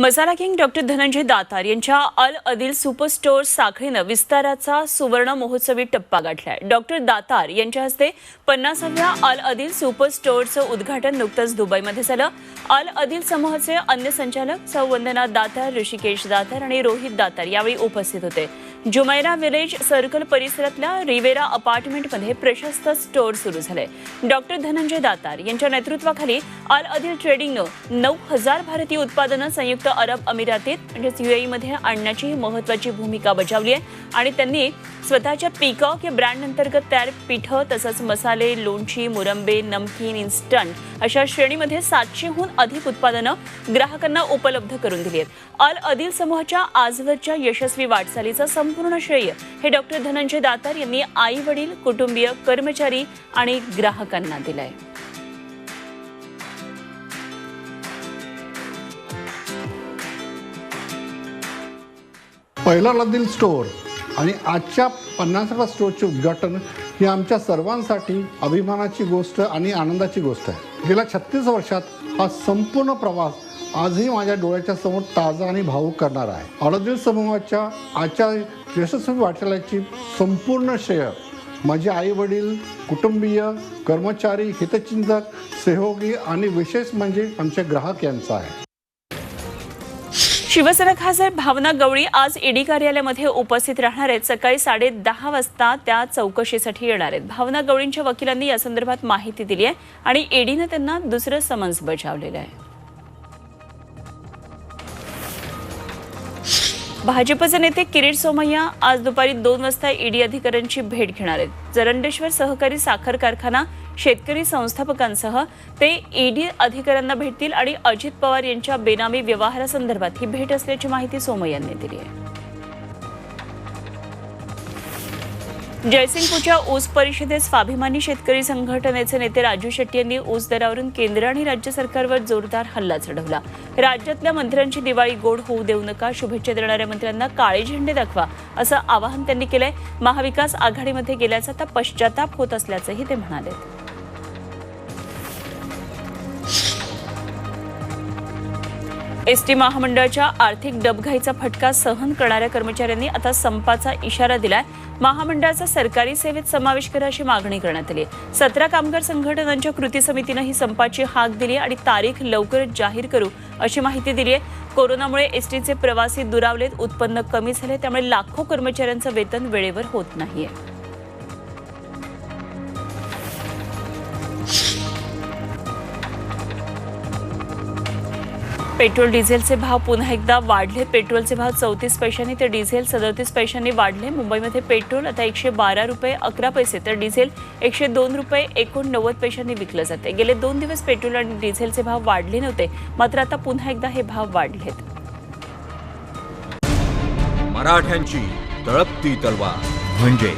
मसाला king doctor Dhananjay Datar यांच्या Al Adil सुपरस्टोअर साखळीनं विस्ताराचा सुवर्ण महोत्सवी टप्पा गाठलाय. डॉक्टर दातार यांच्या हस्ते पन्नासाव्या अल अदिल सुपरस्टोअरचं उद्घाटन नुकतंच दुबईमध्ये झालं. अल अदिल समूहाचे अन्य संचालक सौ वंदना दातार ऋषिकेश दातार आणि रोहित दातार यावेळी उपस्थित होते. जुमैरा विलेज सर्कल परिसरातल्या रिवेरा अपार्टमेंटमध्ये प्रशस्त स्टोअर सुरू झाले. डॉक्टर धनंजय दातार यांच्या नेतृत्वाखाली अल अदिल ट्रेडिंगनं नऊ हजार भारतीय उत्पादनं संयुक्त अरब अमिरातीत म्हणजेच युएईमध्ये आणण्याची महत्वाची भूमिका बजावली आहे. आणि त्यांनी स्वतःच्या पीकॉक या ब्रँड अंतर्गत तयार पिठं तसंच मसाले लोणची मुरंबे नमकीन इन्स्टंट अशा श्रेणीमध्ये सातशेहून अधिक उत्पादनं ग्राहकांना उपलब्ध करून दिली आहेत. अल अदिल समूहाच्या आजवरच्या यशस्वी वाटचालीचा संपूर्ण श्रेय हे डॉक्टर धनंजय दातार यांनी आई वडील कुटुंबीय कर्मचारी आणि ग्राहकांना दिलंय. पहिला लदील स्टोअर आणि आजच्या पन्नासाव्या स्टोअरचे उद्घाटन ही आमच्या सर्वांसाठी अभिमानाची गोष्ट आणि आनंदाची गोष्ट आहे. गेल्या छत्तीस वर्षात हा संपूर्ण प्रवास आजही माझ्या डोळ्याच्या समोर ताजा आणि भावूक करणार आहे. अडदिल समूहाच्या आजच्या यशस्वी वाटचालाची संपूर्ण श्रेय माझे आई वडील कुटुंबीय कर्मचारी हितचिंतक सहयोगी आणि विशेष म्हणजे आमचे ग्राहक यांचा आहे. शिवसेना खासदार भावना गवळी आज ईडी कार्यालयामध्ये उपस्थित राहणार आहेत. सकाळी साडे दहा वाजता त्या चौकशीसाठी येणार आहेत. भावना गवळींच्या वकिलांनी या संदर्भात माहिती दिली आहे आणि ईडीनं त्यांना दुसरं समन्स बजावलेलं आहे. भाजपचे नेते किरीट सोमय्या आज दुपारी दोन वाजता ईडी अधिकाऱ्यांची भेट घेणार आहेत. जरंडेश्वर सहकारी साखर कारखाना शेतकरी संस्थापकांसह ते ईडी अधिकाऱ्यांना भेटतील आणि अजित पवार यांच्या बेनामी व्यवहारासंदर्भात ही भेट असल्याची माहिती सोमय्यांनी दिली आहे. जयसिंगपूरच्या ऊस परिषदेत स्वाभिमानी शेतकरी संघटनेचे नेते राजू शेट्टी यांनी ऊस दरावरून केंद्र आणि राज्य सरकारवर जोरदार हल्ला चढवला. राज्यातल्या मंत्र्यांची दिवाळी गोड होऊ देऊ नका शुभेच्छा देणाऱ्या मंत्र्यांना काळे झेंडे दाखवा असं आवाहन त्यांनी केलंय. महाविकास आघाडीमध्ये गेल्याचा आता पश्चाताप होत असल्याचंही ते म्हणाले. एस टी महामंडळाच्या आर्थिक डबघाईचा फटका सहन करणाऱ्या कर्मचाऱ्यांनी आता संपाचा इशारा दिलाय. महामंडळाचा सरकारी सेवेत समावेश करा अशी मागणी करण्यात आली सतरा कामगार संघटनांच्या कृती समितीनं ही संपाची हाक दिली आणि तारीख लवकरच जाहीर करू अशी माहिती दिली आहे. कोरोनामुळे एसटीचे प्रवासी दुरावलेत उत्पन्न कमी झाले त्यामुळे लाखो कर्मचाऱ्यांचं वेतन वेळेवर होत नाहीये. पेट्रोल डिझेलचे भाव पुन्हा एकदा वाढले. पेट्रोलचे भाव चौतीस पैशांनी तर डिझेल सदतीस पैशांनी वाढले. मुंबईमध्ये पेट्रोल आता एकशे बारा रुपये अकरा पैसे तर डिझेल एकशे दोन रुपये एकोणनव्वद पैशांनी विकलं जाते. गेले दोन दिवस पेट्रोल आणि डिझेलचे भाव वाढले नव्हते. मात्र आता पुन्हा एकदा हे भाव वाढलेत. मराठ्यांची तळपती तलवार म्हणजे